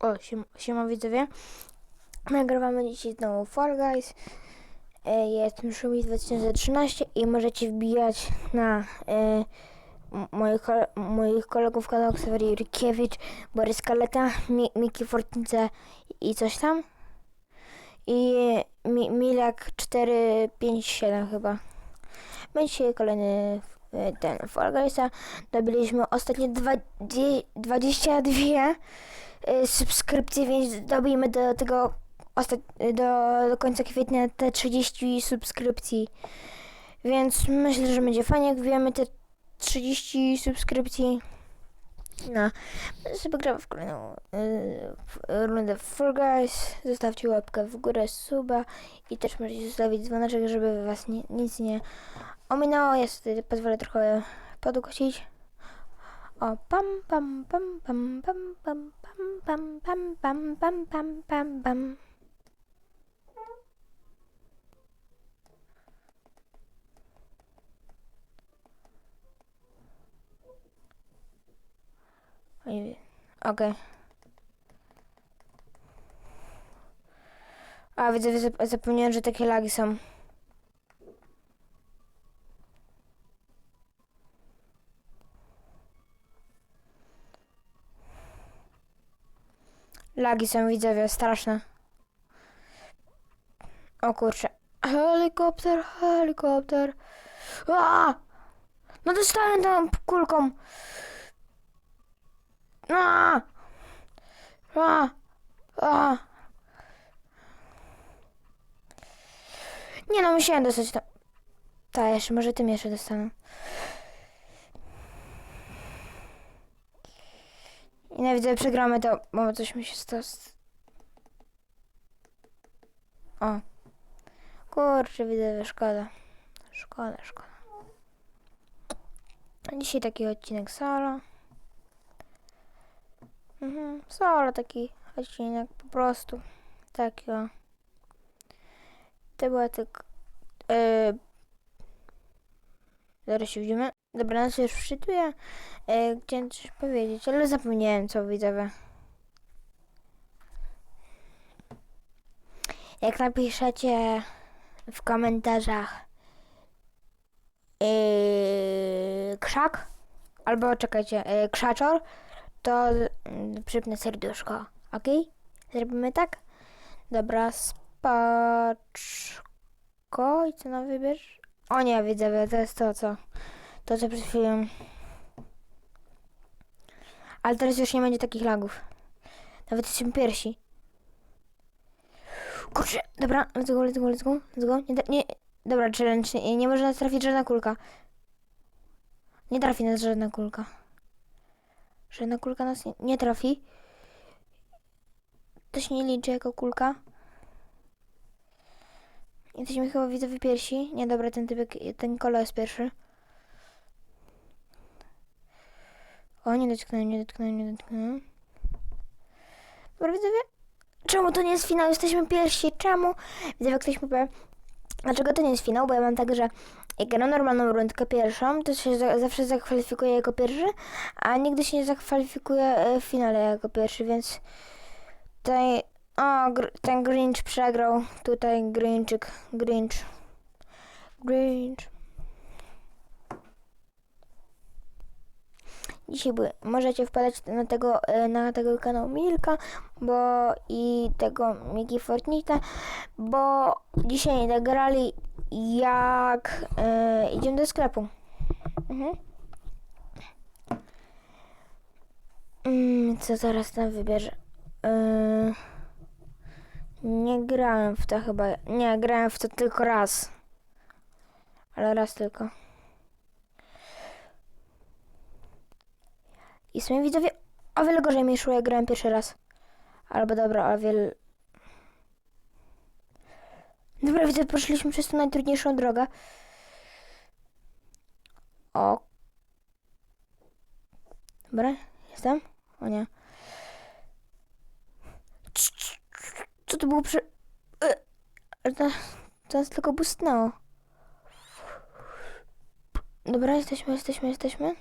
O, siema, siema widzowie. Nagrywamy dzisiaj znowu Fall Guys. E, Jestem Szumi 2013 i możecie wbijać na e, moich, moich kolegów kanału Ksawery Rykiewicz, Borys Kaleta, Mi, Miki Fortnice i coś tam. I Mi, Milak 457 chyba. Będzie kolejny e, ten Fall Guysa. Dobiliśmy ostatnie dwa, dzie- 22 y, subskrypcje, więc dobijmy do tego ostat- do, do końca kwietnia te 30 subskrypcji. Więc myślę, że będzie fajnie, jak wiemy te 30 subskrypcji. No, sobie grał w kolejną y, w, rundę Fall Guys. Zostawcie łapkę w górę, suba i też możecie zostawić dzwoneczek, żeby was nie, nic nie ominęło. Ja sobie pozwolę trochę podgłosić. O, pam, pam, pam, pam, pam, pam, pam, pam, pam, pam, pam, pam, pam. Oj, Okej. A, widzę, zap- zapomniałem, że takie lagi są. Lagi są, widzowie, straszne. O kurczę. Helikopter, helikopter. A! No dostałem tą kulką. A! A! A! Nie no, musiałem dostać to. Ta, jeszcze, może tym jeszcze dostanę. I na widzę, przegramy to, bo coś mi się stało. O. Kurczę, widzę, szkoda. Szkoda, szkoda. Dzisiaj taki odcinek solo. Mhm, solo taki odcinek, po prostu. Taki o. To była tylko... Yy, zaraz się widzimy. Dobra, nas już wczytuję. Yy, chciałem coś powiedzieć, ale zapomniałem co widzowie. Jak napiszecie w komentarzach yy, krzak albo czekajcie, yy, krzaczor, to yy, przypnę serduszko, ok? Zrobimy tak? Dobra, spaczko i co nam wybierz? O nie, widzowie, to jest to co, to co przed chwilą. Ale teraz już nie będzie takich lagów. Nawet jesteśmy pierwsi. Kurczę, dobra, let's go, let's go, let's go, let's go. Nie, nie, dobra, challenge, nie, nie może nas trafić żadna kulka. Nie trafi nas żadna kulka. Żadna kulka nas nie, nie trafi. To się nie liczy jako kulka. Jesteśmy chyba widzowie pierwsi. Nie, dobra, ten typek, ten kolo jest pierwszy. O, nie dotknąłem, nie dotknąłem, nie dotknąłem. Dobra, widzowie. Czemu to nie jest finał? Jesteśmy pierwsi. Czemu? Widzowie, ktoś mi powie, dlaczego to nie jest finał? Bo ja mam tak, że jak gram normalną rundkę pierwszą, to się za, zawsze zakwalifikuję jako pierwszy, a nigdy się nie zakwalifikuję e, w finale jako pierwszy, więc tutaj... O, gr- ten Grinch przegrał. Tutaj Grinczyk, Grinch. Grinch. Dzisiaj były. Możecie wpadać na tego, e, na tego kanału Milka, bo i tego Miki Fortnite, bo dzisiaj nagrali jak e, idziemy do sklepu. Mhm. Mm, co teraz tam wybierze? E, nie grałem w to chyba. Nie, grałem w to tylko raz. Ale raz tylko. I w widzowie, o wiele gorzej mi szło, jak grałem pierwszy raz. Albo dobra, o wiele... Dobra, widzę, poszliśmy przez tą najtrudniejszą drogę. O. Dobra, jestem? O nie. Cz- cz- co to było prze... Teraz tylko bustnęło. Dobra, jesteśmy, jesteśmy, jesteśmy.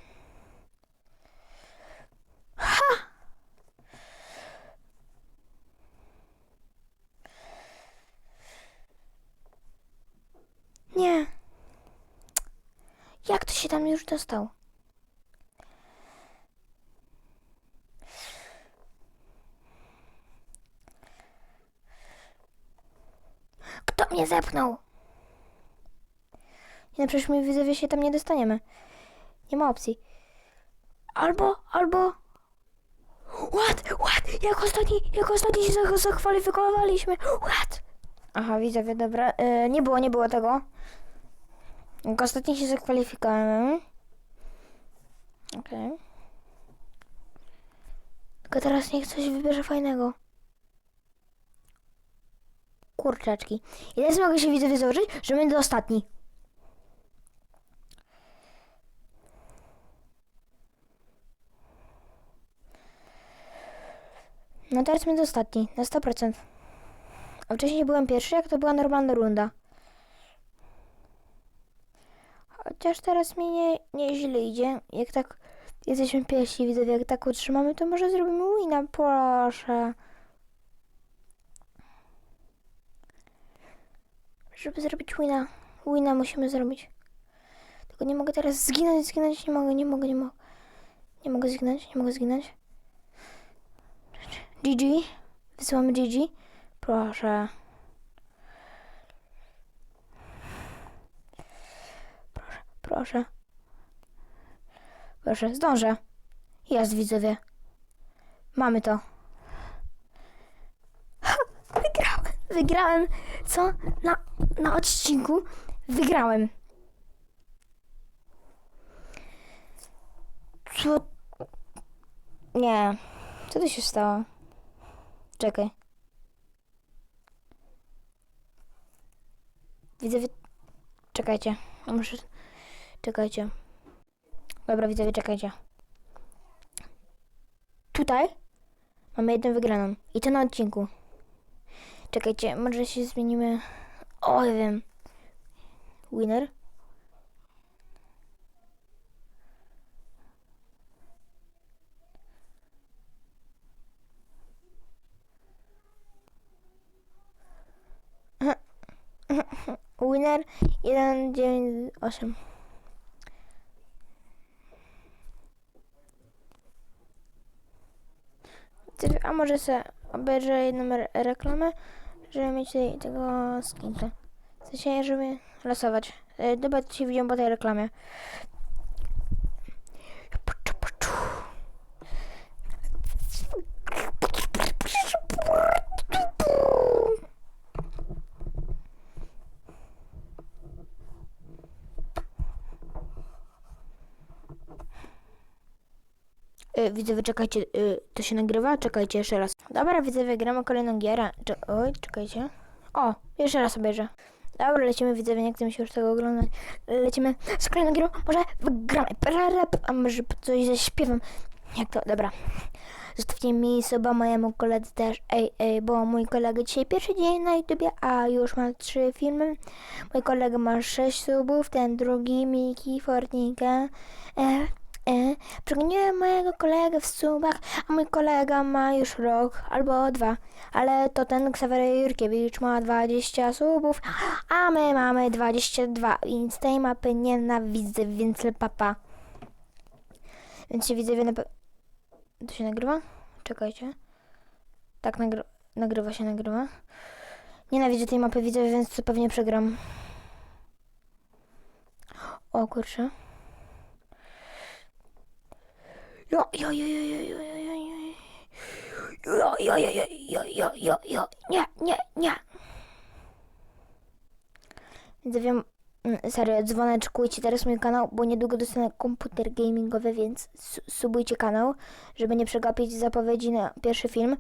Ha! Nie. Jak to się tam już dostał? Mnie zepnął? No przecież my widzowie się tam nie dostaniemy. Nie ma opcji. Albo, albo... What? What? Jak ostatni, jak ostatni się zakwalifikowaliśmy? What? Aha, widzowie, dobra. E, nie było, nie było tego. Jak ostatni się zakwalifikowałem. Okej. Tylko teraz niech coś wybierze fajnego. Kurczaczki. I teraz mogę się widzowie założyć, że będę ostatni. No teraz będę ostatni, na 100%. A wcześniej byłem pierwszy, jak to była normalna runda. Chociaż teraz mi nie, nie źle idzie. Jak tak jesteśmy pierwsi, widzę, jak tak utrzymamy, to może zrobimy wina, proszę. Żeby zrobić wina, wina musimy zrobić. Tylko nie mogę teraz zginąć, zginąć, nie mogę, nie mogę, nie mogę. Nie mogę zginąć, nie mogę zginąć. GG. Wysyłamy GG. Proszę. Proszę, proszę. Proszę, zdążę. Jest, widzowie. Mamy to. Ha, wygrałem. Co? Na, na odcinku wygrałem. Co? Nie. Co tu się stało? Czekaj. Widzowie, czekajcie. Ja Muszę... Czekajcie. Dobra, widzowie, czekajcie. Tutaj mamy jedną wygraną. I to na odcinku. Czekajcie, może się zmienimy... O, ja wiem. Winner. Winner 198. Ty- A może obejrzę jedną re- reklamę, żeby mieć tego skinka. W sensie, żeby losować. E, Dobra, to się widzimy po tej reklamie. Widzowie, czekajcie, y, to się nagrywa? Czekajcie jeszcze raz. Dobra, widzowie, gramy kolejną gierę. Cze- Oj, czekajcie. O, jeszcze raz obejrzę. Dobra, lecimy, widzowie, nie chcę się już tego oglądać. Lecimy z kolejną gierą, może wygramy. Prarap, A może coś ze śpiewem. Jak to? Dobra. Zostawcie mi suba mojemu koledze też, ej, ej, bo mój kolega dzisiaj pierwszy dzień na YouTubie, a już ma trzy filmy. Mój kolega ma sześć subów, ten drugi, Miki, Fortnite, e, e, mojego kolegę w subach, a mój kolega ma już rok albo dwa. Ale to ten Ksawery Jurkiewicz ma 20 subów, a my mamy 22, więc tej mapy nienawidzę, więc papa. Więc się widzę, na To się nagrywa? Czekajcie. Tak, nagry nagrywa się, nagrywa. Nienawidzę tej mapy, widzę, więc pewnie przegram. O kurczę. Jo, jo, jo, jo, jo, jo, jo, jo, jo, jo, jo, jo, jo, jo, nie, nie, nie. Mm, serio, dzwoneczkujcie teraz mój kanał, bo niedługo dostanę komputer gamingowy, więc su- subujcie kanał, żeby nie przegapić zapowiedzi na pierwszy film.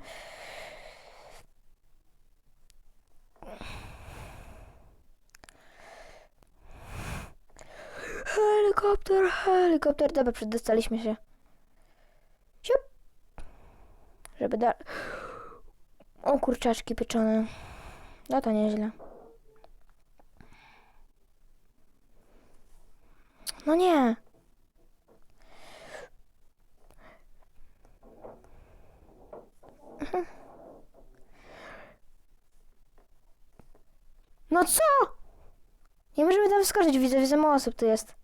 Helikopter, helikopter, dobra, przedostaliśmy się. Żeby da... O, kurczaczki pieczone. No to nieźle. No nie. Mhm. No co? Nie możemy tam wskoczyć, widzę, za mało osób tu jest.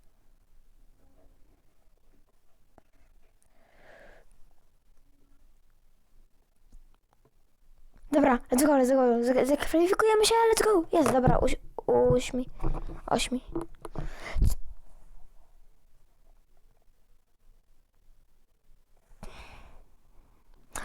Dobra, let's go, let's go. Zak- Zakwalifikujemy się, let's go. Jest, dobra, uś, uśmi. Ośmi.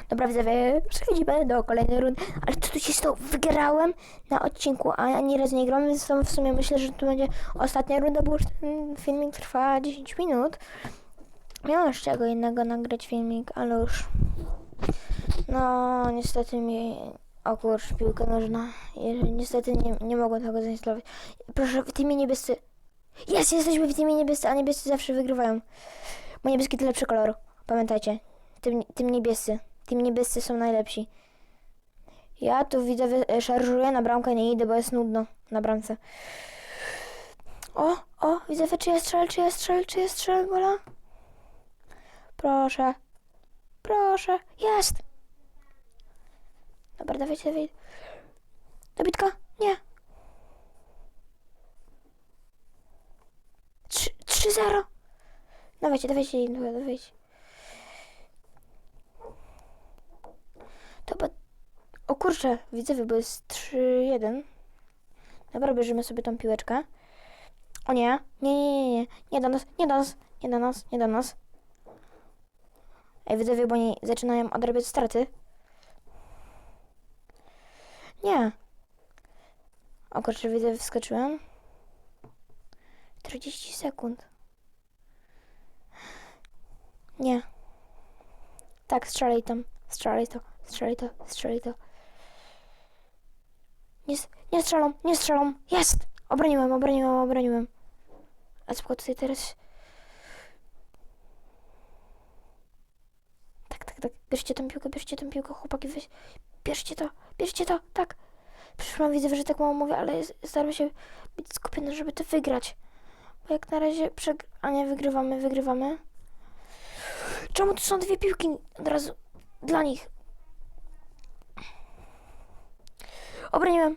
Dobra, widzowie, przechodzimy do kolejnej rundy. Ale co tu się stało? Wygrałem na odcinku, a ani razu nie grałem, więc w sumie myślę, że to będzie ostatnia runda, bo już ten filmik trwa 10 minut. Miałem z czego innego nagrać filmik, ale już... No, niestety mi... O kurcz, piłka nożna. Niestety nie, nie mogłem tego zainstalować. Proszę, w teamie niebiescy. Jest, jesteśmy w teamie niebiescy, a niebiescy zawsze wygrywają. Bo niebieski to lepszy kolor. Pamiętajcie. Tym, tym niebiescy. Tym niebiescy są najlepsi. Ja tu widzę, wy- szarżuję na bramkę, nie idę, bo jest nudno na bramce. O, o, widzę, czy ja strzelę, czy ja strzelę, czy ja strzelę gola? Proszę. Proszę. Jest. Dobra, dawajcie, dawaj. Dobitka? Nie. Trzy- 3-0. Dawajcie, dawajcie, dawajcie. To ba... O kurczę, widzę, bo jest 3-1. Dobra, bierzemy sobie tą piłeczkę. O nie, nie, nie, nie, nie, nie do nas, nie do nas, nie do nas, nie do nas. Ej, widzowie, bo oni zaczynają odrabiać straty. Nie. O kurczę, widzę, wskoczyłem. 40 sekund. Nie. Tak, strzelaj tam. Strzelaj to, strzelaj to, strzelaj to. Nie, nie strzelam, nie strzelam. Jest! Obroniłem, obroniłem, obroniłem. A co tutaj teraz? Tak, tak. Bierzcie tą piłkę, bierzcie tą piłkę, chłopaki, weź. Bierzcie to, bierzcie to, tak. Przepraszam, widzę, że tak mało mówię, ale staram się być skupiony, żeby to wygrać. Bo jak na razie przegr... A nie, wygrywamy, wygrywamy. Czemu tu są dwie piłki od razu dla nich? Obroniłem.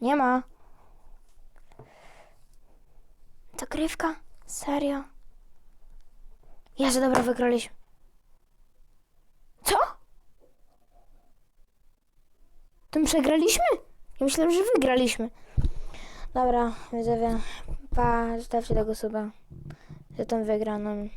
Nie ma. Zagrywka? Serio? Jezu, dobra, wygraliśmy. Co? To my przegraliśmy? Ja myślałem, że wygraliśmy. Dobra, widzowie, pa, zostawcie tego suba za tą wygraną.